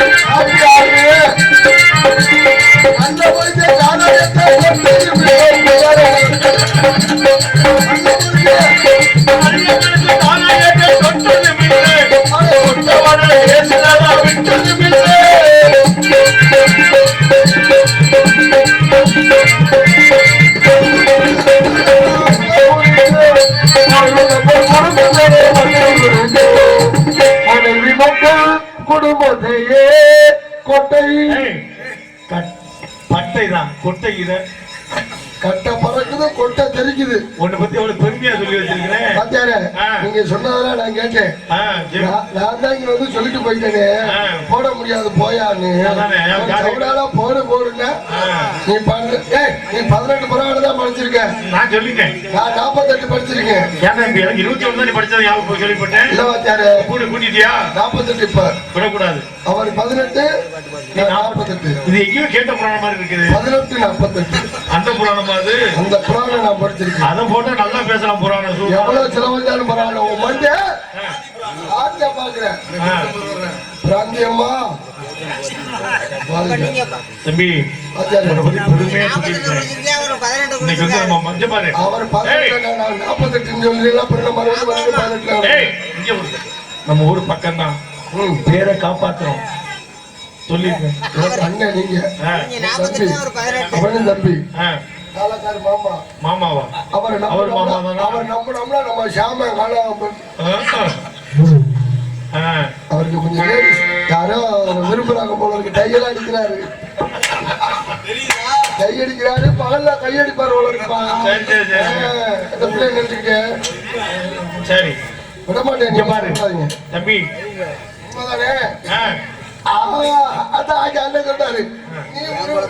அந்த கொட்டை தான் கொட்டை இதை கட்ட பறக்குது கொட்டை தெரிக்குது. உன்னை பத்தி அவ்வளவு பெருமையா சொல்லி வச்சிருக்கிறேன் பாத்தியாரே. நீங்க சொன்னதெல்லாம் நான் கேட்டேன். நான் தான் இங்க வந்து சொல்லிட்டு போயிட்டேனே. போட முடியாது போயான்னு. அதானே, ஒரு யாரு? சவுடால போடு போடுங்க. நீ பண்ணு ஏய் நீ பதினெட்டு புறாடு தான் படிச்சிருக்க. நான் சொல்லிட்டேன். நான் நாற்பத்தெட்டு படிச்சிருக்கேன். எனக்கு இருபத்தி ஒண்ணு தான் படிச்சது ஞாபகம் கேள்விப்பட்டேன் இல்ல கூட கூட்டிட்டியா? நாற்பத்தெட்டு இப்ப. விடக்கூடாது. அவர் பதினெட்டு நாற்பத்தெட்டு இது எங்கேயோ கேட்ட புராணம் மாதிரி இருக்குது. பதினெட்டு நாற்பத்தெட்டு அந்த புராணமா? அது அந்த புராணம் நான் படிச்சிருக்கேன் அதை போட்டா நல்லா பேசலாம் புராணம் சூப்பர். எவ்வளவு செலவழிச்சாலும் பரவாயில்ல. உன் மண்டே ஆட்சியா பாக்குறேன். ஆ. பிராந்தியம்மா. வாழ்க. தம்பி வாத்தியாரு, உன்னை பத்தி பெருமையா சொல்லியிருக்கிறேன் இன்னைக்கு வந்து நம்ம மஞ்ச பாரு. அவர் பதினெட்டு நான் நாற்பத்தெட்டுன்னு சொல்லி அப்புறம் நம்ம மறுபடியும் வந்து பதினெட்டுல ஏய், இங்க வந்து. நம்ம ஊர் பக்கம் தான். பேரை காப்பாத்துறோம். சொல்லிருக்கேன் அண்ணன் நீங்க. தம்பி. காலக்கார மாமா. மாமாவா? அவர் அவர் மாமா தானா? அவர் நம்பினோம்னா நம்ம சாம ஆ. அவருக்கு கொஞ்சம் லேடிஸ் யாரோ விரும்புறாங்க போல இருக்கு. டையெல்லாம் அடிக்கிறாரு. கை அடிக்கிறாரு பகல்ல கையடிப்பாரு போல இருக்குப்பா சரி, சரி, விட மாட்டேன். தம்பி. உண்மைதானே? அதான் ஆகி அண்ணன் சொன்னாரு நீ உங்களை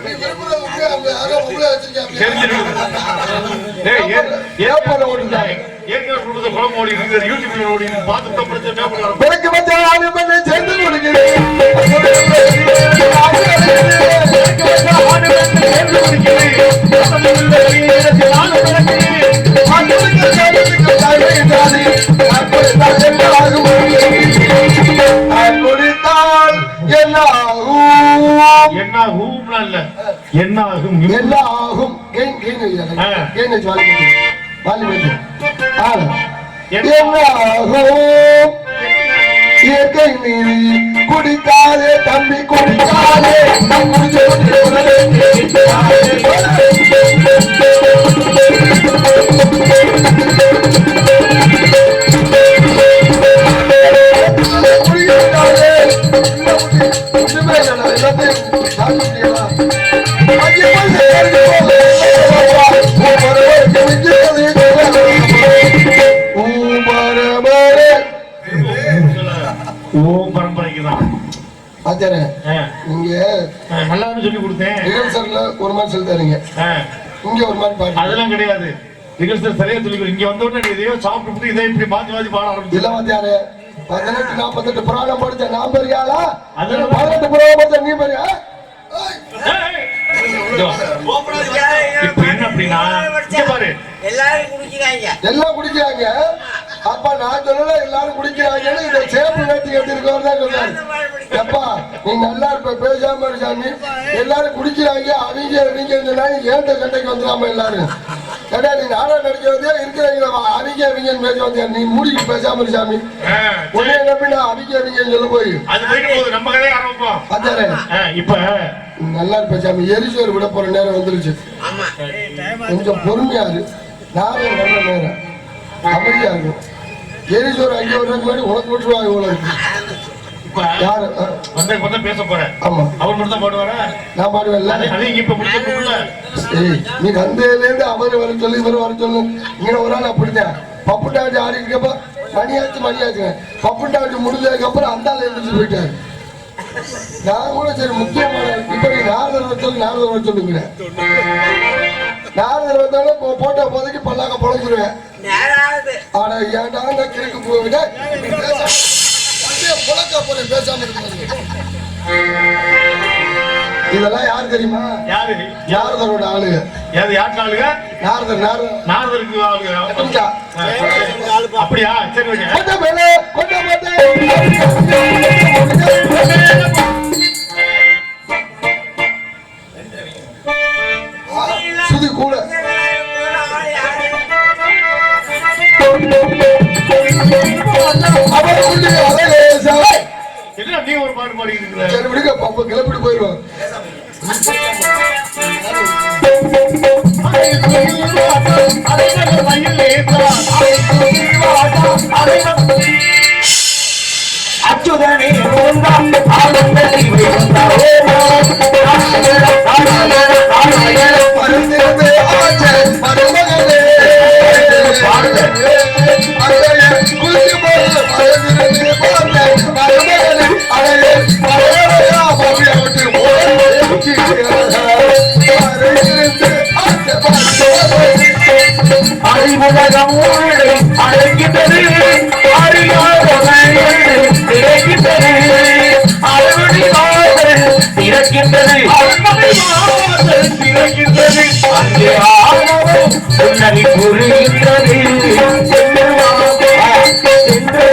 அவங்க என்ன ஆகும் என்ன ஆகும் என்ன? ஆகும் இயற்கை நீதி குடிக்காதே தம்பி குடிக்காதே குடிச்சு குடிக்காதே நீங்க நல்லா சொல்லி கொடுத்தேன். ரிஹர்சல்ல ஒரு மாதிரி சொல்லி தரீங்க. இங்க ஒரு மாதிரி பாருங்க அதெல்லாம் கிடையாது. ரிகர்சல் சரியா சொல்லி. இங்க வந்த உடனே நீ எதையோ சாப்பிட்டு இதை இப்படி மாத்தி மாத்தி பாட ஆரம்பிச்சு இல்ல வாத்தியாரே பதினெட்டு நாற்பத்தெட்டு புராணம் படிச்ச நான் பெரியாளா? பதினெட்டு புராணம் படிச்ச நீ பெரியா? இப்ப என்ன அப்படின்னா? இங்க பாரு. எல்லாரும் குடிக்கிறாங்க. எல்லாம் குடிக்கிறாங்க. அப்ப நான் சொல்லல எல்லாரும் குடிக்கிறாங்கன்னு இந்த சேப்பு வேட்டி கட்டிருக்கவர் தான் சொன்னாரு. எப்பா நீ நல்லா இருப்ப பேசாம சாமி. எல்லாரும் குடிக்கிறாங்க அவங்க அவங்க சொன்னாங்க ஏந்த சண்டைக்கு வந்துடாம எல்லாரும்? ஏடா நீ நாடகம் நடிக்க வந்தியா? இருக்கிறவங்கள அவங்க அவங்க பேச வந்தியா? நீ மூடிக்கு பேசாம சாமி. ஆ, உடனே நம்பி நான் அவங்க அவங்க சொல்ல போய். அது போயிட்டு போகுது நம்ம கதையை ஆரம்பிப்போம். அதாரே ஆ, இப்ப நல்லா இருப்ப சாமி. எரிசோறு விட போற நேரம் வந்துருச்சு. ஆமா. கொஞ்சம் பொறுமையா இரு. நானும் நல்ல நேரம். அமைதியா இருக்கும் எரிசோறு அங்கே வர்றதுக்கு முன்னாடி உனக்கு விட்டுருவாங்க இவ்வளவு யாரு? ஆ, வந்த வந்த பேச போறேன் ஆமா. அவர் மட்டும் தான் பாடுவாரா? நான் பாடுவேன்ல அது அது இங்க இப்ப முடிச்சிருக்கோம்ல ஏய் நீ வந்ததுல இருந்து அவர் வர சொல்லி இவர் வர சொல்லு. இங்க ஒரு ஆள் அப்படிதான் பப்பு டாட்டி ஆடிக்கிறப்ப மணியாச்சு மணியாச்சுங்க பப்பு டாட்டி முடிஞ்சதுக்கு அப்புறம் அந்த ஆள் எழுந்திரிச்சு போயிட்டாரு. நான் கூட சரி முக்கியமான இப்ப நீ நாரதர் வர சொல்லி வர சொல்லுங்க நாரதர் வந்தாலும் போட்ட போதைக்கு பல்லாக்க நேராவது ஆனா ஏன்டா இந்த கிறுக்கு போவிட புழக்க போறேன் பேசாம இதெல்லாம் யார் தெரியுமா? யாரு? நாரதரோட ஆளுங்க யாரு யாருக்கு ஆளுங்க? நாரதர் நாரதர் நாரதருக்கு ஆளுங்க. அப்படியா? சரி ஓகே. கொண்ட மேலே கொண்ட மாட்டே சுதி கூட. நீ ஒரு பாட்டு விடுங்க பாப்பா கிளப்பிட்டு அச்சுதனே அறிவுலகம் ஊழலை அழைக்கின்றது அறியாதவர்கள் அங்கே ஆணவம் புன்னகை புரிகின்றது சென்று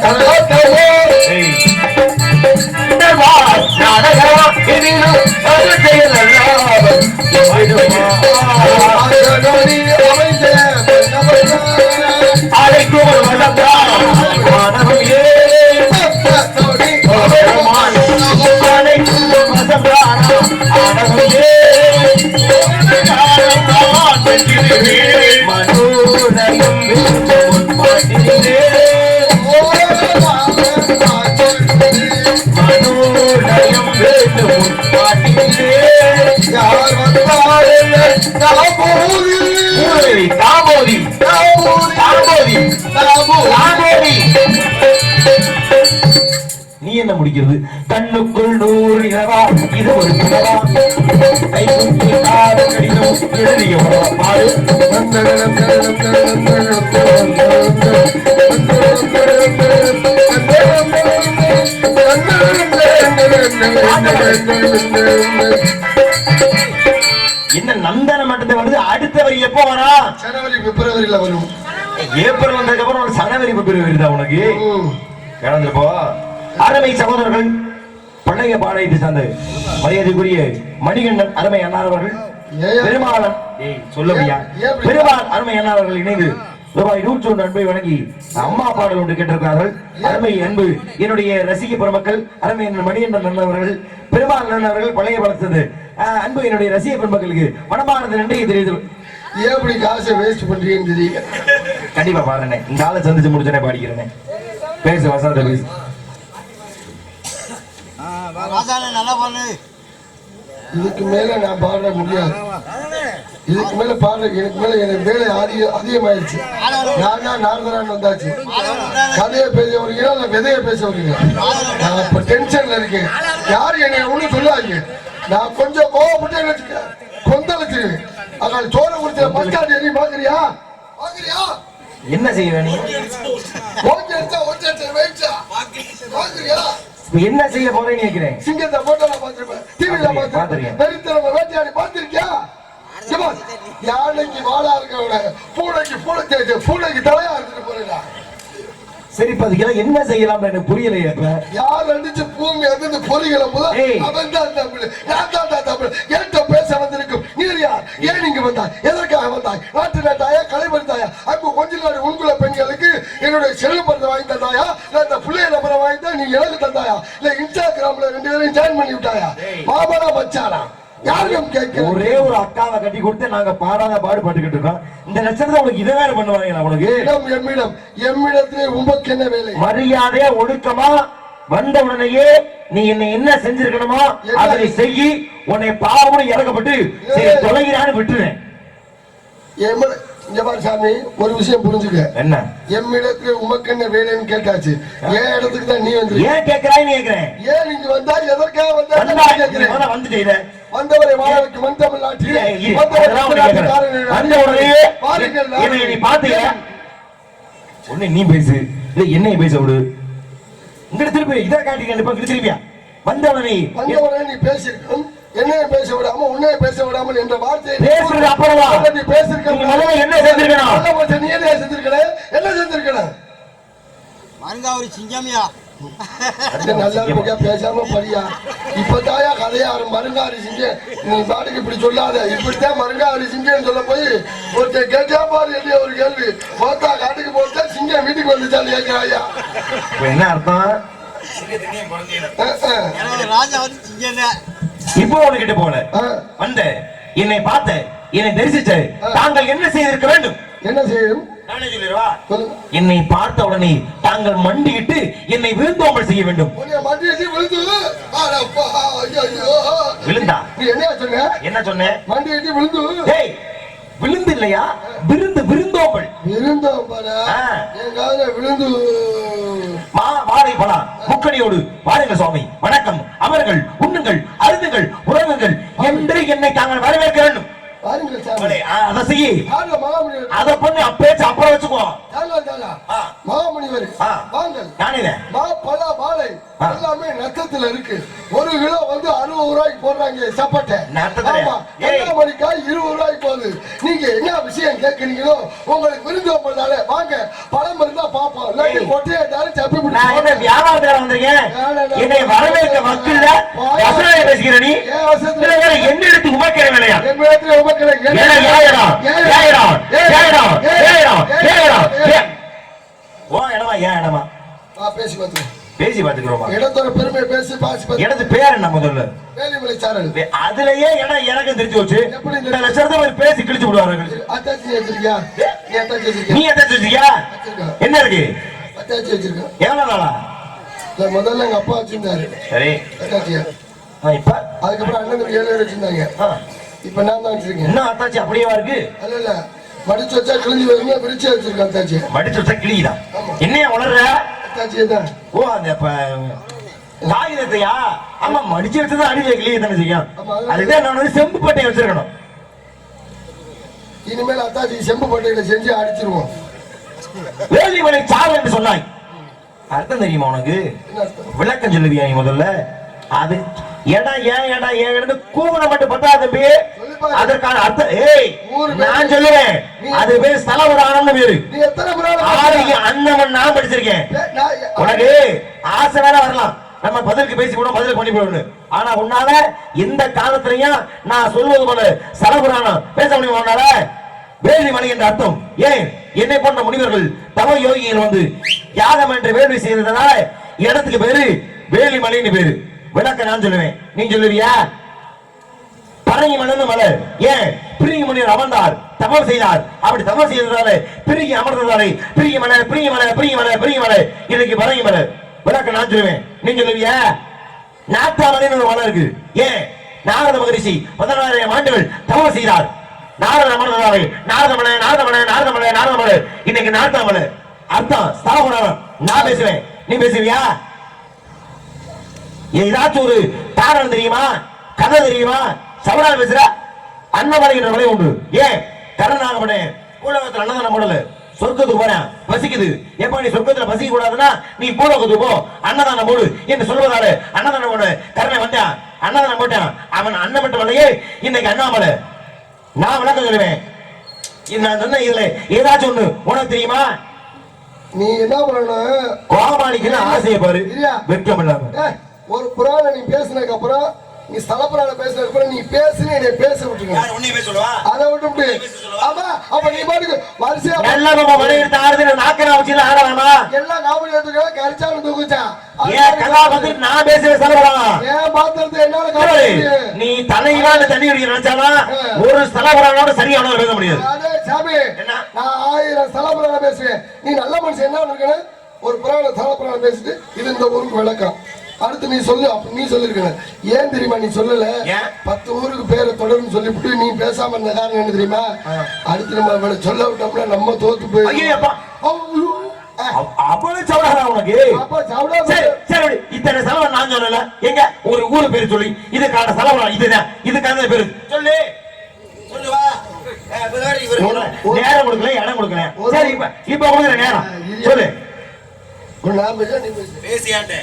Hola. என்ன நந்தன மட்டத்தை வருது அடுத்த வரி எப்போ வரா? ஜனவரி பிப்ரவரியில வரும். ஏப்ரல் வந்ததுக்கு அப்புறம் உனக்கு சனவரி பிப்ரவரி வருதா உனக்கு? ம். கடந்துப்போ அருமை சகோதரர்கள் பழைய பாளையத்தை சார்ந்த மரியாதைக்குரிய மணிகண்டன் அருமை அண்ணார் அவர்கள் ஏய் சொல்லவியா? பெருமாள் அருமை அவர்கள் இணைந்து ரூபாய் நூற்றி ஒன்று அன்பை வழங்கி அம்மா பாடல் ஒன்று கேட்டிருக்கிறார்கள். அருமை அன்பு என்னுடைய ரசிக பெருமக்கள் அருமை அண்ணன் அவர்கள் பெருமாள் அவர்கள் பழைய வளர்த்தது அன்பு என்னுடைய ரசிக பெருமக்களுக்கு மனமானது நன்றி தெரியுது ஏன் இப்படி காசை வேஸ்ட் பண்றீங்கன்னு தெரியல கண்டிப்பா பாடுறேன். இந்த ஆளை சந்திச்சு முடிச்சனே பாடிக்கிறேன். பேசு வசந்த பேசு. நல்லா பண்ணு இதுக்கு மேல நான் பாட முடியாது. இதுக்கு மேல பாட எனக்கு மேல எனக்கு வேலை அதிக அதிகமாயிருச்சு. நான் நாரதரான் வந்தாச்சு. கதையை பேச வரீங்களா இல்ல விதையை பேச வரீங்களா நான் இப்ப டென்ஷன்ல இருக்கேன். யாரும் என்னை ஒண்ணும் சொல்லாதீங்க. நான் கொஞ்சம் கோவப்பட்டு வச்சுக்க கொந்தளிச்சு அதான் சோற குடிச்ச பஸ் ஸ்டாண்ட் எண்ணி பாக்குறியா? பாக்குறியா? என்ன செய்ய நீ? ஓகே எடுத்தா ஓகே வெயிட்ஸா பாக்குறியா? என்ன செய்ய போறேன்னு கேட்கிறேன் சிங்கத்தை போட்டோல பார்த்திருப்பேன் டிவில. பார்த்திருக்கேன் வெறித்தனமா வேட்டையாடி பார்த்திருக்கியா? சிவா, யானைக்கு வாழா இருக்கவன பூனைக்கு பூனை பூனைக்கு தலையா இருந்துட்டு போறா சரி இப்ப அதுக்கெல்லாம் என்ன செய்யலாம் எனக்கு புரியலையே இப்ப யார் அடிச்சு பூமி அதிர்ந்து பொறிகளை முதல். அவன் தான் தமிழ் நான் தான் தமிழ். என்கிட்ட பேச வந்திருக்கும். நீர் யார்? ஏன் இங்க வந்தாய்? எதற்காக வந்தாய்? நாட்டு நாட்டாயா கலைபடுத்தாயா அங்கு கொஞ்ச நாடு உண்குல பெண்களுக்கு என்னுடைய செல்லு படத்தை வாங்கி தந்தாயா? இல்ல இந்த பிள்ளைய நம்பரை வாங்கி தான் நீ எனக்கு தந்தாயா? இல்ல இன்ஸ்டாகிராம்ல ரெண்டு பேரையும் ஜாயின் பண்ணி விட்டாயா? மாமனா மச்சானா? யாரும் கேட்க ஒரே ஒரு அக்காவை கட்டி கொடுத்து நாங்க பாடாத பாடுபட்டுக்கிட்டு இருக்கோம். இந்த லட்சணத்தை உனக்கு இதை வேற பண்ணுவாங்க உனக்கு? எம்மிடம் எம்மிடத்திலே உமக்கு என்ன வேலை? மரியாதையா ஒழுக்கமா வந்த உடனேயே நீ என்னை என்ன செஞ்சிருக்கணுமோ அதை செய்யி உன்னை பாவம் இறக்கப்பட்டு சரி தொலைகிறான்னு விட்டுறேன் பாரு சாமி ஒரு விஷயம் புரிஞ்சுக்க. என்ன? எம்மிடத்திலே உமக்கு என்ன வேலைன்னு கேட்டாச்சு. என் இடத்துக்கு தான் நீ வந்து ஏன் கேட்கிறாய்ன்னு கேட்கிறேன் ஏன் நீங்க வந்தா எதற்காக வந்தா வந்தா. வந்தவரை வாழ வைக்கும் மந்தமிழ் நாட்டில் வந்த உடனே என்னை நீ பாத்தீங்க ஒண்ணு நீ பேசு. இல்ல என்னைய பேச விடு. இங்கிட்ட திருப்பி இதை காட்டிக்க திருப்பியா? வந்த உடனே. வந்தவரை நீ பேசியிருக்கணும். என்னைய பேச விடாம உன்னைய பேச விடாமல் என்ற வார்த்தையை பேசுறது அப்புறமா நீ முதல்ல என்ன செஞ்சிருக்கணும்? நல்ல மனுஷன் நீ என்ன செஞ்சிருக்கல என்ன செஞ்சிருக்கல சிங்கமியா. நல்லா இருக்க பேசாம படியா. இப்பதாயா கதையாரு மருங்காரி சிங்க நீ பாட்டுக்கு இப்படி சொல்லாத. இப்படித்தான் மருங்காரி சிங்கன்னு சொல்ல போய் ஒருத்தர் கேட்டா பாரு என்ன ஒரு கேள்வி. போத்தா காட்டுக்கு போட்டா சிங்கம் வீட்டுக்கு வந்துச்சான்னு கேட்கிறாயா? இப்ப என்ன அர்த்தம்? ராஜா வந்து சிங்கம்யா இப்போ உனக்கிட்ட போல. வந்த என்னை பார்த்த என்னை தரிசிச்ச தாங்கள் என்ன செய்திருக்க வேண்டும்? என்ன செய்யும்? என்னை பார்த்த உடனே தாங்கள் மண்டியிட்டு என்னை விருந்தோம்பல் செய்ய வேண்டும். விழுந்து? என்ன சொன்ன? என்ன சொன்னேன் மண்டியடி விழுந்து விழுந்து இல்லையா விருந்து விருந்தோம்பல். காதுல விழுந்து வாழை பலா. முக்கணியோடு வாருங்க சுவாமி. வணக்கம். அவர்கள் உண்ணுங்கள் அருந்துங்கள் உறவுங்கள் என்று என்னை தாங்கள் வரவேற்க வேண்டும். அதை செய்ய. அதை பண்ணி அப்பேச்சு அப்புறம் வச்சுக்கோ வாங்கள் நானே மா வாழை ஆ. எல்லாமே நத்தத்துல இருக்கு ஒரு கிலோ வந்து அறுபது ரூபாய்க்கு போடுறாங்க சப்பட்டை? ஆமா. எண்ணெய் மணிக்காய் இருபது ரூபாய்க்கு போகுது நீங்க என்ன விஷயம் கேட்கறீங்களோ உங்களுக்கு விருந்தோம்பதால வாங்க பழம் இருந்தா பாப்போம் இல்லாட்டி. கொட்டையை நான் என்ன பிடிச்சி வியாபாரத்துல வந்திருக்கேன் என்னை வரவேற்க மக்கள் நீ என்ன எடுத்து உமக்கிற வேலையா என் இடத்துல உமக்களை ஏடா, ஏடா, ஏடா, ஏடா, ஏடா, ஏடா, ஏ- உன் இடமா ஏன் இடமா? பேசி பார்த்து பேசி பாத்துக்கிறோமா இடத்தோட பெருமை பேசி பாசி இடத்து பேர் என்ன முதல்ல? வேலிமலை சாரல். அதுலயே இடம் எனக்கும் தெரிஞ்சு தெரிஞ்சு? இந்த லட்சத்தை ஒரு பேசி கிழிச்சு விடுவார்கள். அத்தாச்சி வச்சிருக்கியா? நீ அத்தாச்சி நீ வச்சிருக்கியா? என்ன இருக்கு? அத்தாச்சி வச்சிருக்கேன் எவ்வளவு நாளா? முதல்ல எங்க அப்பா வச்சிருந்தாரு. சரி. அத்தாச்சியா ஆ, இப்ப? அதுக்கப்புறம் அண்ணன் ஏழு வச்சிருந்தாங்க. இப்ப நான் தான் வச்சிருக்கேன். இன்னும் அத்தாச்சி அப்படியேவா இருக்கு? இல்ல இல்ல. மடிச்சு வச்சா கிழிஞ்சு வருமே? விரிச்சு வச்சிருக்கேன் அத்தாச்சி? மடிச்சு வச்சா ஆமா. என்னைய அத்தாச்சியே தான். ஓ அந்த காகிதத்தையா ஆமா மடிச்சு வச்சதான் அடி கிளிய தானே செய்யும். அதுதான் நான் வந்து செம்பு பட்டையை வச்சிருக்கணும். இனிமேல் அத்தாச்சி செம்பு பட்டையில செஞ்சு அடிச்சிருவோம். வேலிமலை சாவு என்று சொன்னாய். அர்த்தம் தெரியுமா உனக்கு? விளக்கம் சொல்லுவியா நீ முதல்ல? அது இடம் ஏன் இடம் ஏன் கூவனை மட்டும் பத்தா தம்பி. அதற்கான அர்த்தம் ஏய். நான் சொல்லுவேன். அது பேரு ஸ்தலபுராணம்னு பேரு ஆதிக்கு அண்ணவன் நான் படிச்சிருக்கேன். உனக்கு ஆசை வேற வரலாம். நம்ம பதிலுக்கு பேசி கூட பதிலுக்கு பண்ணி போடணும் ஆனா உன்னால எந்த காலத்திலையும் நான் சொல்வது போல சலபுராணம் பேச முடியும் உன்னால? வேள்வி மணி என்ற அர்த்தம். ஏன்? என்னை போன்ற முனிவர்கள் தவ யோகிகள் வந்து யாகம் என்ற வேள்வி செய்ததுனால இடத்துக்கு பேரு வேலி மலைன்னு பேரு. விளக்க நான் சொல்லுவேன். நீ சொல்லுவியா? பரங்கி மணன்னு மலை ஏன்? பிரிங்கி முனிவர் அமர்ந்தார் தவறு செய்தார். அப்படி தவறு செய்ததால பிரிங்கி அமர்ந்ததாலே பிரிங்கி மலை பிரிங்கி மலை பிரிங்கி மலை பிரிங்கி மலை இன்னைக்கு பரங்கி மலை விளக்க நான் சொல்லுவேன். நீங்க சொல்லுவியா? நாத்தா ஒரு மலை இருக்கு. ஏன்? நாரத மகரிஷி பதினாறாயிரம் ஆண்டுகள் தவறு செய்தார். நாரத அமர்ந்ததாலே நாரத மலை நாரத நாரதமலை நாரத மலை நாரத இன்னைக்கு நாத்தா மலை அர்த்தம்? ஸ்தாபனம் நான் பேசுவேன். நீ பேசுவியா? ஏதாச்சும் ஒரு தாரம் தெரியுமா? கதை தெரியுமா? சவடால் பேசுற அன்னமலை என்ற மலை உண்டு. ஏன்? கருணாகமனே பூலோகத்துல அன்னதானம் போடல. சொர்க்கத்துக்கு போறேன் பசிக்குது. எப்ப நீ சொர்க்கத்துல பசிக்க கூடாதுன்னா நீ பூலோகத்துக்கு போ. அன்னதானம் போடு என்று சொல்வதால அன்னதானம் போடு கருணை வந்தான் அன்னதானம் போட்டான் அவன் அன்னமட்ட மலையே இன்னைக்கு அண்ணாமலை. நான் விளக்கம் சொல்லுவேன். நான் சொன்ன இதுல ஏதாச்சும் ஒண்ணு உனக்கு தெரியுமா? நீ என்ன பண்ணணும் கோமாளிக்கு ஆசையை பாரு. இல்லையா? வெட்கம் இல்லாம. ஒரு புராணம் நீ பேசினதுக்கு அப்புறம் நீ ஸ்தல புராணம் பேசினதுக்கு அப்புறம் நீ பேசுன என்னை பேச விட்டுருங்க உன்னை பேச சொல்லுவா? அதை விட்டுவிட்டு ஆமா அப்ப நீ பாட்டுக்கு வரிசையா கல்லாம மனை எடுத்து ஆடுது நாக்கரா வச்சு ஆடலாமா எல்லாம் காமெடி எடுத்துக்கலாம் கரிச்சாலும் தூக்குச்சா? ஏன் கலா வந்து நான் பேசுற செலவலாம் ஏன் பாத்திரத்தை என்னால காமெடி நீ தலையிலான தண்ணி குடிக்க நினைச்சாலும் ஒரு செலவரானோட சரியான பேச முடியாது. சாமி? நான் ஆயிரம் சலப்புறான பேசுவேன். நீ நல்ல மனுஷன் என்ன இருக்கணும் ஒரு புறாண சலப்புறான பேசிட்டு இது இந்த ஊருக்கு விளக்கம். அடுத்து நீ சொல்லு அப்ப நீ சொல்லிருக்கணும். ஏன் தெரியுமா நீ சொல்லல? பத்து ஊருக்கு பேரை தொடர்ந்து சொல்லிவிட்டு நீ பேசாம இருந்த காரணம் என்ன தெரியுமா? அடுத்து நம்ம சொல்ல விட்டோம்னா நம்ம தோத்து. போய் அவ- அவ்வளவு சவடாரா உனக்கு? சரி. இத்தனை செலவு நான் சொல்லல. எங்க? ஒரு ஊரு பேரு சொல்லி. இதுக்கான செலவு இதுதான். இதுக்கான பேரு. சொல்லு. சொல்லு வா. ஏ, இப்ப வேற இவரு உனக்கு நேரம் கொடுக்கல இடம் கொடுக்கல. சரி இப்ப இப்ப கொடுக்குற நேரம். சொல்லு. நான் பேச நீ பேசு பேசியாண்டே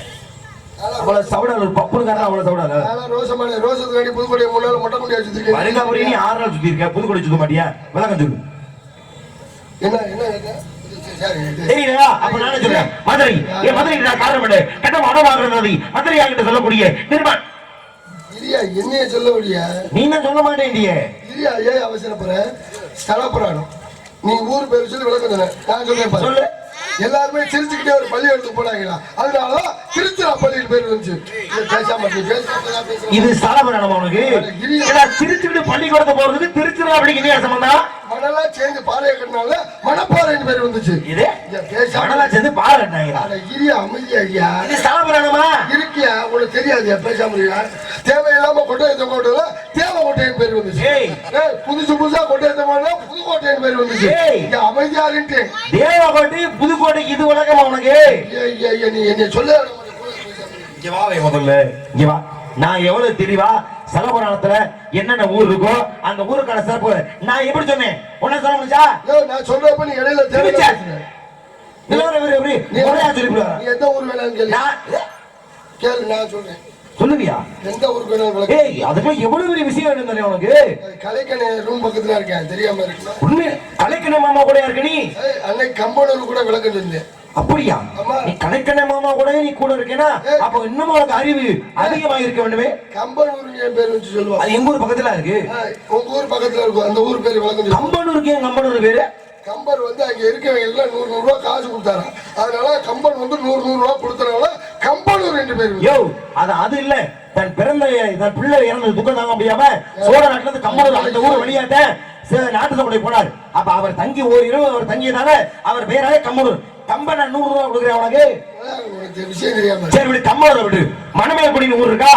அவ்வளவு சவடால பப்புனுக்காரன் அவ்வளவு சவடால ரோசமான ரோசத்துக்கு வேண்டி புதுக்கோட்டை முன்னால மொட்டை முடி வச்சிருக்கேன் வருங்காபுரி நீ ஆறு நாள் சுத்தி இருக்க புதுக்கோட்டை சுத்த மாட்டியா? விளக்கம் சொல்லு. என்ன என்ன. தெரியலையா அப்ப நானே சொல்றேன். மதுரை என் மதுரை நான் காரணம் பண்ணு கட்ட மனமாகிறது மதுரை ஆகிட்ட சொல்லக்கூடிய நிர்மான் இரியா என்னைய சொல்ல முடியா நீ தான் சொல்ல மாட்டேன்டியே இரியா ஏன் அவசரப்படுற? ஸ்தலப்புராணம் நீ ஊர் பேர் சொல்லி விளக்கம் நான் சொல்றேன் பாரு. சொல்லு. எல்லாருமே சிரிச்சுக்கிட்டே ஒரு பள்ளி எடுத்து போனாங்களா? அதனாலதான் திருச்சிரா பள்ளியில் பேர் வந்துச்சு. இதை பேசாம இது சலபரணம் உனக்கு திருச்சிட்டு பள்ளிக்கூடத்தை போறதுக்கு திருச்சிராப்பள்ளிக்கு என்ன சம்பந்தம் மணலா சேர்ந்து பாறையை கட்டினால மணப்பாறைன்னு பேர் வந்துச்சு. இது? மணலா சேர்ந்து பாரு கட்டினாங்களா? இரியா அமைதியா ஐயா இது சலபரணமா இருக்கியா? உனக்கு தெரியாதியா பேசாம இருக்கியா? தேவையில்லாம கொட்டையத்தை கோட்டையில தேவை கோட்டையின் பேர் வந்துச்சு. புதுசு புதுசா கொட்டையத்தை போனா புதுக்கோட்டையின் பேர் வந்துச்சு. இங்க அமைதியா இருந்துட்டு தேவகோட்டை புதுக்கோட்டைக்கு இது ஏய், ஏய், நீ என்னை சொல்ல. இங்க வா முதல்ல. இங்க வா. நான் எவ்வளவு தெளிவா சலபுராணத்துல என்னென்ன ஊர் இருக்கோ அந்த ஊருக்கான சிறப்பு. நான் எப்படி சொன்னேன்? உன்ன சொல்ல முடிச்சா நான் சொல்றப்ப நீ இடையில நீ எந்த ஊர் வேணாலும் கேளு. நான் கேளு நான் சொல்றேன். சொல்லுவியா எந்த ஊருக்கு. ஏய் அதுக்கு எவ்வளவு பெரிய விஷயம் வேணும் உனக்கு? கலைக்கணி ரூம் பக்கத்துல இருக்கேன் தெரியாம இருக்குமா உண்மை கலைக்கண்ண மாமா கூட இருக்க நீ? அன்னைக்கு கம்பனூர் கூட விளக்கம் சொன்னேன் அப்படியா. நீ கலைக்கண்ண மாமா கூட நீ கூட இருக்கேனா. அப்ப இன்னும் உனக்கு அறிவு அதிகமா இருக்க வேண்டுமே. கம்பனூர் என் பேர் வச்சு சொல்லுவான். அது எங்க ஊர் பக்கத்துல இருக்கு? உங்க ஊர் பக்கத்துல இருக்கும் அந்த ஊர் பேர் விளக்கம் சொல்லு. கம்பனூருக்கு ஏன் கம்பனூர் பேரு? கம்பர் வந்து அங்க இருக்கவங்க எல்லாம் நூறு நூறு ரூபா காசு கொடுத்தாராம். அதனால கம்பன் வந்து நூறு நூறு ரூபா கொடுத்தனால கம்பனூர் ரெண்டு பேர் யோ அது அது இல்ல. தன் பிறந்த தன் பிள்ளை இறந்தது துக்கம் தாங்க முடியாம சோழ நாட்டுல இருந்து கம்பனூர் அந்த ஊர் வெளியாட்ட சில நாட்டு சபை போனார். அப்ப அவர் தங்கி ஒரு இரவு அவர் தங்கியதால அவர் பேராலே கம்பனூர் கம்பனை நூறு ரூபா கொடுக்குறேன் உனக்கு. சரி விடு கம்பனூரை விடு. மணமேல்குடின்னு ஊர் இருக்கா?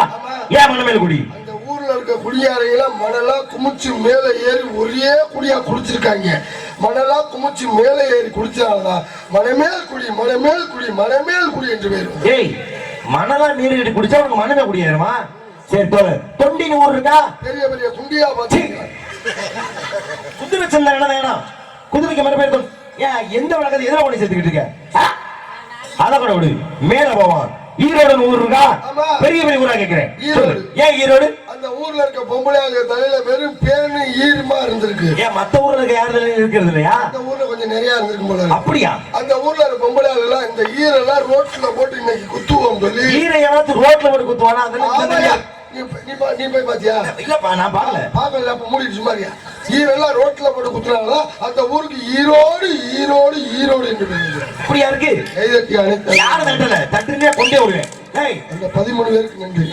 ஏன் மணமேல்குடி? அந்த ஊர்ல இருக்க குடியாரையெல்லாம் மணலா குமிச்சு மேல ஏறி ஒரே குடியா குடிச்சிருக்காங்க. மணலா குமிச்சு மேல ஏறி குடிச்சனாலதான் மணமேல் குடி மணமேல் குடி மணமேல் குடி என்று பேர் வந்தது. ஏய் மணலா நீர் கட்டி குடிச்சா உனக்கு மணமே குடியாருமா சரி தோல தொண்டின்னு ஊர் இருக்கா? பெரிய பெரிய குண்டியா பார்த்து குதிரை சந்தை என்ன வேணும்? குதிரைக்கு மறு பேர். ஏன் எந்த வழக்கத்தை எதிர பண்ணி சேர்த்துக்கிட்டு இருக்க? அத கூட விடு. மேல போவான். ஈரோடு ஊர் இருக்கா. பெரிய பெரிய ஊரா கேக்குறேன். ஏன் ஈரோடு? அந்த ஊர்ல இருக்க பொம்பளை ஆளுங்க தலையில வெறும் பேனு ஈரமா இருந்திருக்கு. ஏன் மத்த ஊர்ல இருக்க யாரும் இருக்கிறது இல்லையா? அந்த ஊர்ல கொஞ்சம் நிறைய இருந்திருக்கும் போல. அப்படியா? அந்த ஊர்ல இருக்க பொம்பளை ஆளுலாம் இந்த ஈரெல்லாம் ரோட்ல போட்டு இன்னைக்கு குத்துவோம் சொல்லி. ஈரை எவனாச்சும் ரோட்ல போட்டு குத்துவானா? அதெல்லாம். நீ போய்- பாத்தியா? இல்லப்பா நான் பாக்கல பாக்கல அப்ப மூடிட்டு சும்மாரியா ஈரெல்லாம் ரோட்ல போட்டு குத்துனாங்களா அந்த ஊருக்கு ஈரோடு ஈரோடு ஈரோடு என்று அப்படியா இருக்கு? தட்டல. தட்டுனே கொண்டே விடுவேன் ஏய். அந்த பதிமூணு பேருக்கு நன்றி.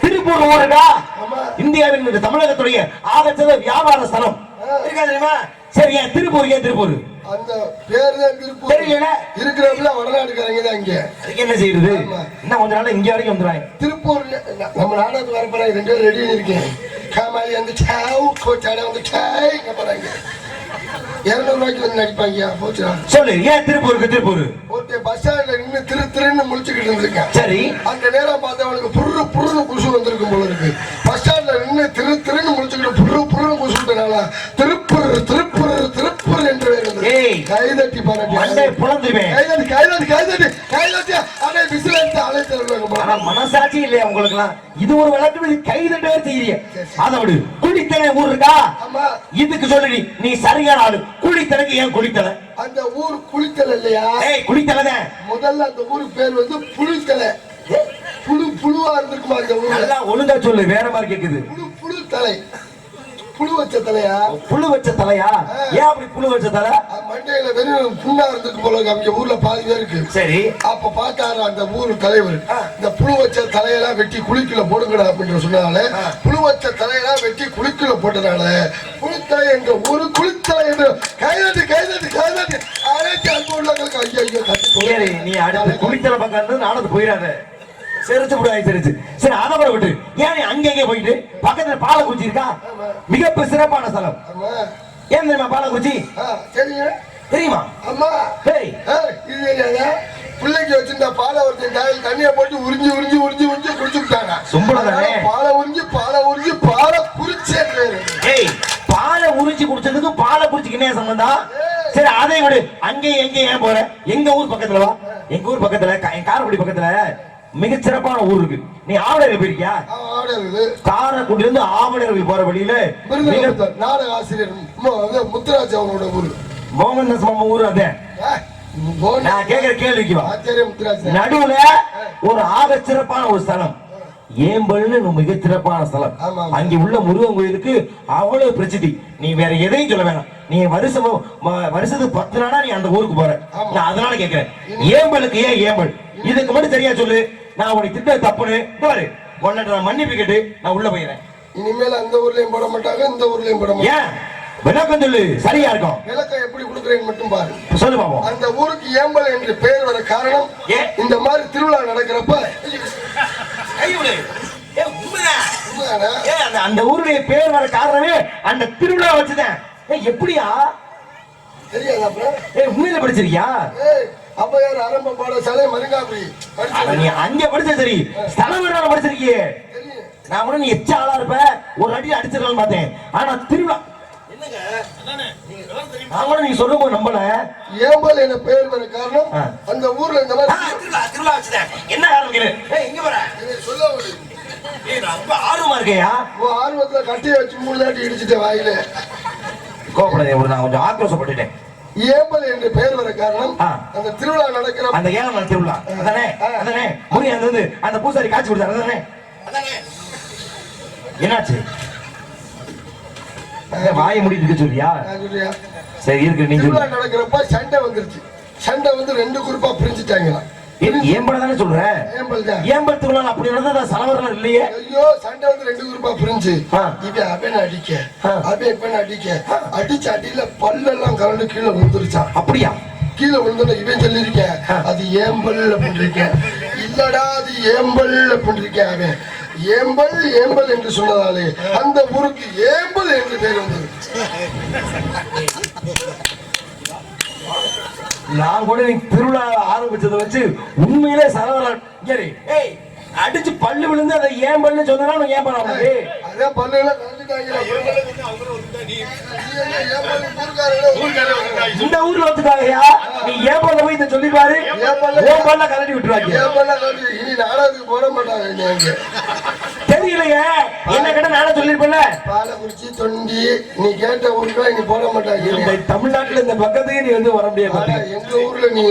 திருப்பூர் ஊர் இருக்கா ஆமா. இந்தியாவின் இந்த தமிழகத்துடைய ஆகச்சிறந்த வியாபார ஸ்தலம் இருக்கா தெரியுமா? சரி ஏன் திருப்பூர் ஏன் திருப்பூர்? அந்த பேர் தான் திருப்பூர். தெரியல. இருக்கிறவங்கள வடநாட்டுக்காரங்க தான் இங்க. அதுக்கு என்ன செய்யுது ஆமா. இன்னும் கொஞ்ச நாள் இங்க வரைக்கும் வந்துடுவாங்க திருப்பூர் நம்ம நாடகத்துக்கு வர போறாங்க ரெண்டு பேரும் ரெடி இருக்கேன். காமாலி வந்து சாவ் கோச்சாட வந்து சாய் இங்க போறாங்க. வந்து நடிப்பாங்க. போச்சுடா. சொல்லு ஏன் திருப்பூருக்கு திருப்பூர்? ஒருத்தன் பஸ் ஸ்டாண்ட்ல நின்று திரு திருன்னு முழிச்சுக்கிட்டு இருந்திருக்கேன். சரி. அந்த நேரம் பார்த்து அவனுக்கு புரு புருன்னு குசு வந்திருக்கும் போல இருக்கு. பஸ் ஸ்டாண்ட்ல நின்று திரு திருன்னு திருப்பூர் திருப்பூர் திருப்பூர் என்று. கைதட்டி பாராட்டி. கைதட்டி கைதட்டி கைதட்டி கைதட்டி. அதை விசில் எடுத்து அழைத்து வருவாங்க ஆனா மனசாட்சி இல்லையா உங்களுக்கு எல்லாம் இது ஒரு வழக்கு இது கை தட்டவே செய்யறீங்க அதை விடு. குடித்தலை ஊர் இருக்கா? ஆமா. இதுக்கு சொல்லு நீ. சரியான ஆளு. குடித்தலைக்கு ஏன் குடித்தலை? அந்த ஊர் புளித்தலை இல்லையா? ஏய் குடித்தலைதான் முதல்ல அந்த ஊருக்கு பேர் வந்து புளித்தலை புழு புழுவா இருந்திருக்குமா அந்த ஊர்ல? நல்லா ஒழுங்கா சொல்லு. வேற மாதிரி கேக்குது. புழு புழு தலை புழு வச்ச தலையா புழு வச்ச தலையா ஏன் அப்படி புழு வச்ச தலை மண்டையில வெறும் புண்ணா இருந்துக்கு போல. அவங்க ஊர்ல பாதி பேருக்கு சரி. அப்ப பார்த்தாரு அந்த ஊர் தலைவர். இந்த புழு வச்ச தலையெல்லாம் வெட்டி குளிக்கல போடுங்கடா அப்படின்னு சொன்னதால புழு வச்ச தலையெல்லாம் வெட்டி குளிக்கல போட்டதால குளித்தலை என்ற ஊரு குளித்தலை என்று கைதட்டி கைதட்டி கைதட்டி அனைத்து அன்பு உள்ளவங்களுக்கு ஐயோ ஐயோ நீ அடுத்து குளித்தல பக்கம் நானும் போயிடாத. செரிச்சு விடுவாய் செரிச்சு. சரி அதை கூட விட்டு. ஏன் நீ அங்க எங்க போயிட்டு? பக்கத்துல பாலக்குச்சி இருக்கா? மிக சிறப்பான ஸ்தலம். ஏன் தெரியுமா பாலக்குச்சி? தெரியுமா? அம்மா ஏய், இது பிள்ளைக்கு வச்சிருந்த பாலை ஒருத்தன் காயில் தண்ணியை போட்டு உறிஞ்சி உறிஞ்சி உறிஞ்சி உறிஞ்சி குடிச்சுட்டாங்க? பாலை உறிஞ்சி பாலை உறிஞ்சி பாலை குறிச்சே ஏய் பாலை உரிச்சு குடிச்சதுக்கு பாலை குடிச்சுக்கு என்ன சம்பந்தம்? சரி அதை விடு. அங்கேயும் எங்க ஏன் போற? எங்க ஊர் பக்கத்துல வா. எங்க ஊர் பக்கத்துல என் காரைக்குடி பக்கத்துல. மிகச் சிறப்பான ஊர் இருக்கு. நீ ஆவணர்கள் போயிருக்கியா? காரைக்குடில இருந்து ஆவணர்கள் போற வழியில நாடக ஆசிரியர் முத்துராஜ் அவங்களோட ஊரு. மோகன் மாமா ஊர் அதே. நான் கேக்குற கேள்விக்கு வா. ஆச்சாரிய முத்துராஜ் தான். நடுவுல ஒரு ஆக சிறப்பான ஒரு ஸ்தலம். ஏம்பல்னு மிக சிறப்பான ஸ்தலம். அங்க உள்ள முருகன் கோயிலுக்கு அவ்வளவு பிரசித்தி. நீ வேற எதையும் சொல்ல வேணாம். நீ வருஷம் வருஷத்துக்கு பத்து நாளா நீ அந்த ஊருக்கு போற. நான் அதனால கேக்குறேன். ஏம்பலுக்கு ஏன் ஏம்பல்? இதுக்கு மட்டும் சரியா சொல்லு. நான் உனக்கு திட்ட தப்புன்னு பாரு. நான் மன்னிப்பு கேட்டு நான் உள்ள போயிடுறேன். இனிமேல் அந்த ஊர்லயும் போட மாட்டாங்க இந்த ஊர்லயும் போட மாட்டாங்க. ஏன்? விளக்கம் சொல்லு. சரியா இருக்கும். விளக்கம் எப்படி கொடுக்குறேன்னு மட்டும் பாரு. சொல்லு பாப்போம். அந்த ஊருக்கு ஏம்பல் என்று பெயர் வர காரணம்? இந்த மாதிரி திருவிழா நடக்கிறப்ப அந்த- ஊருடைய பேர் வர காரணமே அந்த திருவிழா வச்சுதான். எப்படியா? ஏய் உண்மையில படிச்சிருக்கியா? ஔவையார் ஆரம்ப பாடசாலை மருங்காபுரி. நீ அங்க படிச்ச சரி. ஸ்தலம் வேற படிச்சிருக்கியே. தெரியும். நான் கூட நீ எச்ச ஆளா இருப்ப. ஒரு அடி அடிச்சிடலாம் பார்த்தேன். ஆனா திருவிழா என்னங்க? நீங்க விவரம் தெரியுமா? நான் கூட நீ சொல்லும் போது நம்பல. ஏம்பல் என பெயர் வர காரணம். அந்த ஊர்ல இந்த மாதிரி திருவிழா திருவிழா வச்சுட்டேன் என்ன காரணம் கேளு ஏய் இங்க வர சொல்ல ரொம்ப ஆர்வமா இருக்கையா? ஆர்வத்துல கட்டியை வச்சு மூணு தாட்டி இடிச்சிட்ட வாயில. கோபப்படாதே நான் கொஞ்சம் ஆக்ரோஷப்பட்டுட்டேன். ஏம்பல் என்று பெயர் வர காரணம். அந்த திருவிழா நடக்கிற அந்த ஏழாம் நாள் திருவிழா அதானே? அதானே? அந்த வந்து அந்த பூசாரி காட்சி கொடுத்தாரு. அதானே? அதானே? என்னாச்சு? வாயை மூடிட்டு இருக்க சொல்லியா? சரி இருக்கு நீ திருவிழா சொல்லு நடக்கிறப்ப சண்டை வந்துருச்சு. சண்டை வந்து ரெண்டு குரூப்பா பிரிஞ்சுட்டாங்களாம். ஏன் ஏம்பட தானே சொல்ற? ஏம்பல் தான் ஏம்பல் திருவிழா அப்படி நடந்ததா சலவரம் இல்லையே? ஐயோ சண்டை வந்து ரெண்டு குரூப்பா பிரிஞ்சு. இவன் அவன் அடிக்க. அவன் இவன் அடிக்க? அடிச்ச அடியில பல்லெல்லாம் கலந்து கீழே விழுந்துருச்சான் அப்படியா? கீழே விழுந்தோட இவன் சொல்லியிருக்கேன் அது ஏம்பல் அப்படின்னு இருக்கேன் இல்லடா அது ஏம்பல் அப்படின்னு இருக்கேன் அவன். ஏம்பல் ஏம்பல் என்று சொன்னதாலே அந்த ஊருக்கு ஏம்பல் என்று பேர் வந்தது. நான் கூட நீ திருவிழா ஆரம்பிச்சதை வச்சு உண்மையிலே சலவரம் ஏய் அடிச்சு பல்லு விழுந்து அதை ஏன் பல்லு சொன்னா ஏன் பண்ண உனக்கு அதான் இந்த ஊர்ல வந்துட்டாங்கயா நீ ஏன் பண்ண போய் இதை சொல்லி பாரு ஏன் பல்ல- பல்ல கலட்டி விட்டுருவாங்க இனி நாடகத்துக்கு போட மாட்டாங்க தெரியலையே. என்ன கிட்ட நானே சொல்லிருப்பேன்ல பாலக்குறிச்சி தொண்டி நீ கேட்ட ஊருக்குலாம் இனி போட மாட்டாங்க இந்த தமிழ்நாட்டுல இந்த பக்கத்துக்கு நீ வந்து வர முடியாது எங்க ஊர்ல நீ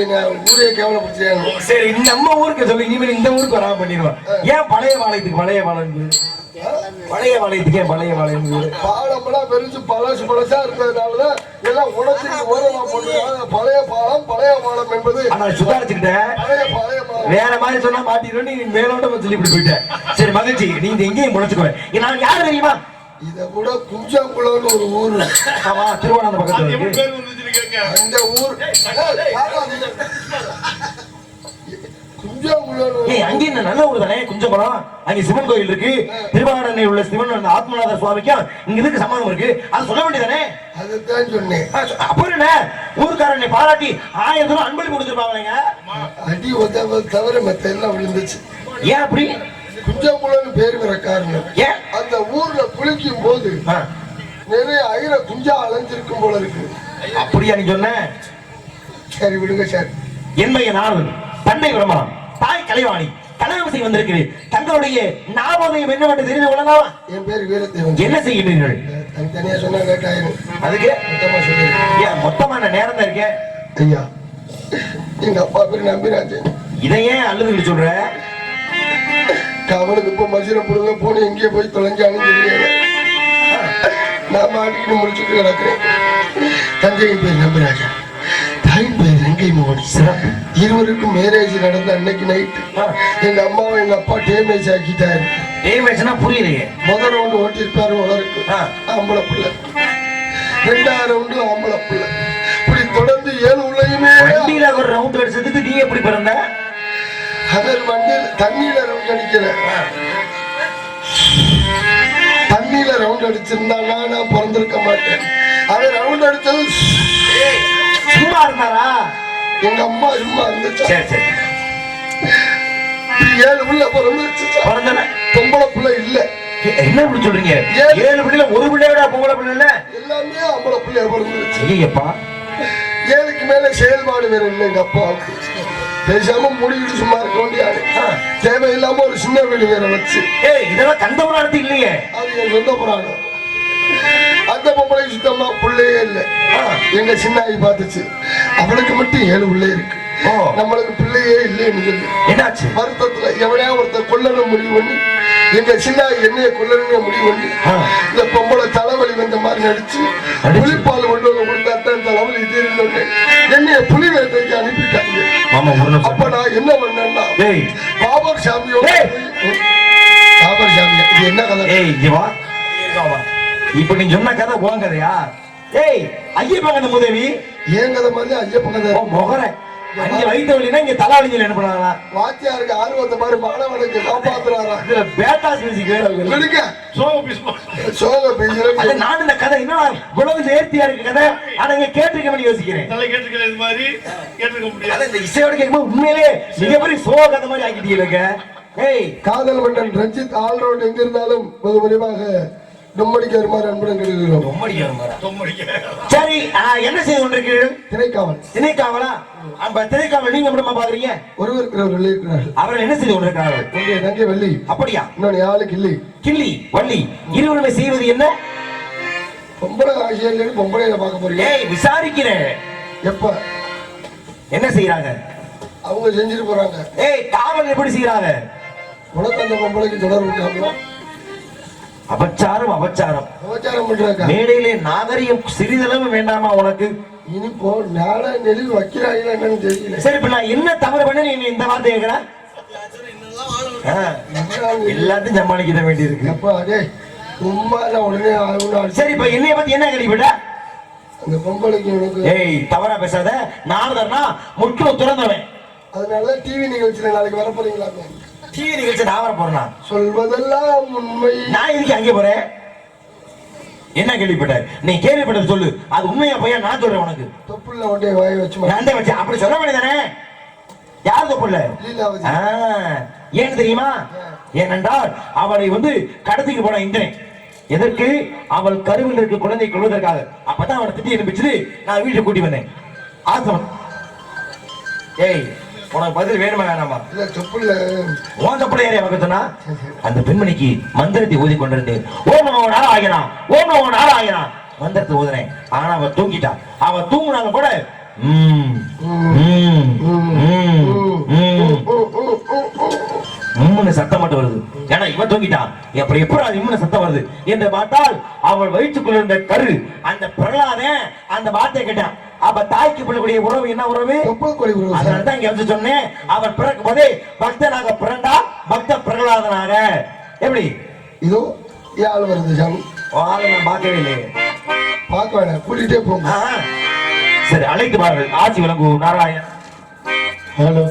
ஊரே கேவலப்படுத்தியாங்க சரி நம்ம ஊருக்கு சொல்லி. இனிமேல் இந்த ஊருக்கு வராம ஏன் பழைய பாளையத்துக்கு பழைய பாளையம் பழைய பாளையத்துக்கு ஏன் பழைய பாளையம் பாலமெல்லாம் பெருசு பழசு பழசா இருந்ததுனாலதான் எல்லாம் உடச்சுக்கு ஓரமா போட்டுருக்காங்க பழைய பாலம் பழைய பாலம் என்பது ஆனா சுதாரிச்சுக்கிட்ட பழைய பழைய பாலம் வேற மாதிரி சொன்னா மாட்டிடுவேன் நீ மேலோட்ட சொல்லி இப்படி போயிட்ட சரி மகிழ்ச்சி நீ இந்த எங்கேயும் முளைச்சுக்கோ நான் யார் தெரியுமா இத கூட குஞ்சாங்குளம்னு ஒரு ஊர் ஆமா திருவண்ணாமலை பக்கத்துல இருக்கு அந்த ஊர் ஏய், பாக்காதீங்க. குஞ்சாங்குளம்னு ஒரு ஏய் அங்க நல்ல ஊர் தானே? குஞ்சபுரம் அங்க சிவன் கோயில் இருக்கு. திருவாரூரை உள்ள சிவன் அந்த ஆத்மநாத சுவாமிக்கும் இங்க சம்மந்தம் இருக்கு. அது சொல்ல வேண்டியதானே அதுதான் சொன்னேன். அப்புறம் என்ன? ஊருக்காரனை பாராட்டி ஆயிரம் அன்பளி கொடுத்துருப்பாங்க அடி உதவ தவிர மத்த எல்லாம் விழுந்துச்சு. ஏன் அப்படி? குஞ்சங்குளம்னு பேர் வர காரணம். ஏன்? அந்த ஊர்ல குளிக்கும் போது நிறைய ஐர குஞ்சா அலைஞ்சிருக்கும் போல இருக்கு. அப்படியா நீ சொன்ன? சரி விடுங்க சார். என்னைய நாவல் தந்தை பிரம்மணம் தாய் கலைவாணி கனகவசி வந்திருக்கிறேன் தங்களுடைய ஞாபகம் என்னவென்று தெரிந்து கொள்ளலாம்? என் பேர் வீரத்தேவன். என்ன செய்கிறீர்கள் தனித்தனியா சொன்னா கேட்டாயிரும். அதுக்கு? மொத்தமா சொல்லிடுறேன். ஏன் மொத்தமா நான் நேரம் தான் இருக்கேன்? ஐயா எங்க அப்பா பேர் நம்பிராஜன் இதை ஏன் அழுதுகிட்டு சொல்ற? அவனுக்கு இப்போ மசிர புடுங்க போன எங்கேயோ போய் தொலைஞ்சாலும் தெரியல நான் மாட்டிக்கிட்டு முடிச்சுட்டு கிடக்குறேன். தஞ்சையின் பேர் நம்பிராஜன் தங்கை மோடி சிறப்பு இருவருக்கும் மேரேஜ் நடந்த அன்னைக்கு நைட்டு எங்க அம்மாவை எங்க அப்பா டேமேஜ் ஆக்கிட்டாரு. டேமேஜ்னா புரியலையே. முதல் ரவுண்டு ஓட்டிருப்பாரு உலருக்கு. ஆம்பளை பிள்ளை. ரெண்டாவது ரவுண்டு ஆம்பளை பிள்ளை. இப்படி தொடர்ந்து ஏழு உள்ளயுமே வண்டியில ஒரு ரவுண்ட் அடிச்சதுக்கு நீ எப்படி பிறந்த? அவர் வண்டியில் தண்ணியில ரவுண்ட் அடிக்கல தண்ணியில ரவுண்ட் அடிச்சிருந்தானா நான் பிறந்திருக்க மாட்டேன். அவன் ரவுண்ட் அடிச்சது சும்மா இருந்தாரா? எங்க அம்மா சும்மா இருந்துச்சா சரி சரி. ஏழு உள்ள பிறந்துச்சு பிறந்தன. பொம்பளை பிள்ளை இல்ல. என்ன இப்படி சொல்றீங்க? ஏழு. பிள்ளைல ஒரு பிள்ளையோட பொம்பளை பிள்ளை இல்ல? எல்லாமே ஆம்பளை பிள்ளைய பிறந்துச்சு ஐயப்பா ஏழுக்கு மேல செயல்பாடு வேற இல்லை எங்க அப்பாவுக்கு பேசாம முடிக்கிட்டு சும்மா இருக்க வேண்டியாரு தேவையில்லாம ஒரு சின்ன வீடு வேற வச்சு. ஏய் இதெல்லாம் கந்தபுராணத்து இல்லையே. அது என் சொந்த புராணம் பொம்பளை சுத்தமா பிள்ளையே இல்லை. எங்க சின்னாயி பார்த்துச்சு. அவளுக்கு மட்டும் ஏழு உள்ளே இருக்கு. ஓ. நம்மளுக்கு பிள்ளையே இல்லைன்னு சொல்லி. என்னாச்சு? வருத்தத்துல எவனையா ஒருத்தர் கொல்லணும் முடிவு பண்ணி எங்க சின்ன என்னைய கொல்லணும்னு முடிவு பண்ணி. இந்த பொம்பளை தலைவலி வந்த மாதிரி நடிச்சு. புலிப்பால் கொண்டு வந்து கொடுத்தாத்தான் தலைவலி தீர்ந்து என்னைய புலி வேட்டைக்கு அனுப்பிட்டாங்க. அப்ப நான் என்ன பண்ணேன்னா பாபர் சாமியோட பாபர் சாமி இது என்ன கதை? ஏய் இங்க வா. இப்ப நீ சொன்ன கதை உன் கதையா? ஏய் ஐயப்பன் கதை முதவி. ஏன் கதை மாதிரி ஐயப்பன் கதை? உன் முகர. அங்க வயிற்று வலினா இங்க தலாவலிஞ்சல் என்ன பண்ணுவாங்களா வாத்தியாருக்கு ஆர்வத்தை மாதிரி மாணவனுக்கு காப்பாத்துறாரா? இதுல பேட்டாஸ் மியூசிக் வேற சோக பீஸ்மா சோக அது பேசுற நான் இந்த கதை என்ன இவ்வளவு நேர்த்தியா இருக்கு கதை? ஆனா இங்க கேட்டிருக்கேன் யோசிக்கிறேன். தலை கேட்டிருக்கிற இது மாதிரி? கேட்டிருக்க முடியாது. இந்த இசையோட கேட்கும்போது உண்மையிலே மிகப்பெரிய சோக கதை மாதிரி ஆக்கிட்டீங்க ஏய் காதல் மன்னன் ரஞ்சித் ஆல்ரவுண்ட் எங்க இருந்தாலும் வெகு விரைவாக டொம்மடிக்க வருமாறு அன்புடன் கேட்கிறோம் தொம்மடிக்க சரி ஆ, என்ன செய்து கொண்டிருக்கிறீர்கள்? திணைக்காவல். திணைக்காவலா? அப்ப திணைக்காவல் நீங்க எப்படிமா பாக்குறீங்க ஒருவருக்கு ஒருவர் இருக்கிறார்கள். அவர்கள் என்ன செய்து கொண்டிருக்கிறார்கள்? உங்களுடைய தங்கை வள்ளி. அப்படியா? இன்னொன்று ஆளுக்கு இல்லை கிள்ளி வள்ளி. இருவருமே செய்வது என்ன? பொம்பளை ஆசிரியர் பொம்பளையில பார்க்க போறீங்க. ஏய் விசாரிக்கிறேன் எப்ப? என்ன செய்யறாங்க அவங்க செஞ்சுட்டு போறாங்க. ஏய் காவல் எப்படி செய்யறாங்க உனக்கு அந்த பொம்பளைக்கு தொடர்பு இருக்காங்களா அபச்சாரம் அபச்சாரம். மேடையிலே நாகரிகம் சிறிதளவு வேண்டாமா உனக்கு? இனி போ நாள நெல் வைக்கிறாங்களா என்னன்னு தெரியல. சரி இப்ப நான் என்ன தவறு பண்ண நீ இந்த வார்த்தை கேட்கிற எல்லாத்தையும் சமாளிக்க வேண்டி இருக்கு எப்பா அதே சும்மா உடனே சரி இப்ப என்னைய பத்தி என்ன கேள்விப்பட்ட? அந்த பொம்பளைக்கு ஏய் தவறா பேசாத. நாரதர்னா முற்றும் துறந்தவன். அதனால டிவி நிகழ்ச்சியில நாளைக்கு வர போறீங்களா டிவி நிகழ்ச்சி நான் வர போறேனா? சொல்வதெல்லாம் உண்மை. நான் இதுக்கு அங்கே போறேன்? என்ன கேள்விப்பட்ட நீ கேள்விப்பட்டது சொல்லு. அது உண்மையா பையன் நான் சொல்றேன் உனக்கு. தொப்புள்ள ஒன்றே வாய வச்சு நான் தான் வச்சேன். அப்படி சொல்ல வேண்டியதானே? யார் தப்புல லீலாவதி. ஆ, ஏன் தெரியுமா? ஏனென்றால் அவளை வந்து கடத்திக்கு போன இந்திரன். எதற்கு? அவள் கருவில் இருக்க குழந்தை கொள்வதற்காக அப்பதான் அவனை திட்டி அனுப்பிச்சு நான் வீட்டுக்கு கூட்டி வந்தேன். ஆசிரமம் ஏய் உனக்கு பதில் வேணுமா வேணாமா இல்ல தொப்புள்ள உன் தப்புல ஏறி அவன் சொன்னா அந்த பெண்மணிக்கு மந்திரத்தை ஓதி கொண்டிருந்தேன் ஓம் நமோ நாராயணா ஓம் நமோ நாராயணா மந்திரத்தை ஓதுனேன் ஆனா அவ தூங்கிட்டா அவ தூங்குனாங்க கூட ம், ம், ம், ம், உம்முன்னு சத்தம் மட்டும் வருது. ஏன்னா இவன் தூங்கிட்டான்? எப்படி எப்படி அது இம்முன்னு சத்தம் வருது? என்று பார்த்தால் அவள் வயிற்றுக்குள்ள இருந்த கரு அந்த பிரகலாதன் அந்த வார்த்தையை கேட்டான். அப்ப தாய்க்கு பிள்ளக்கூடிய உறவு என்ன உறவு? தொப்புள் கொடி விடுவோம் அதனால தான் இங்க வந்து சொன்னேன். அவர் பிறக்கும் போதே பக்தனாக பிறந்தா பக்த பிரகலாதனாக. எப்படி? இதோ யாழ் வருது சாமி ஆளை நான் பார்க்கவே இல்லையே. பார்க்க வேணாம். கூட்டிகிட்டே போங்க. சரி அழைத்து பாருங்கள். ஆட்சி விளங்கு நாராயணன். ஹலோ.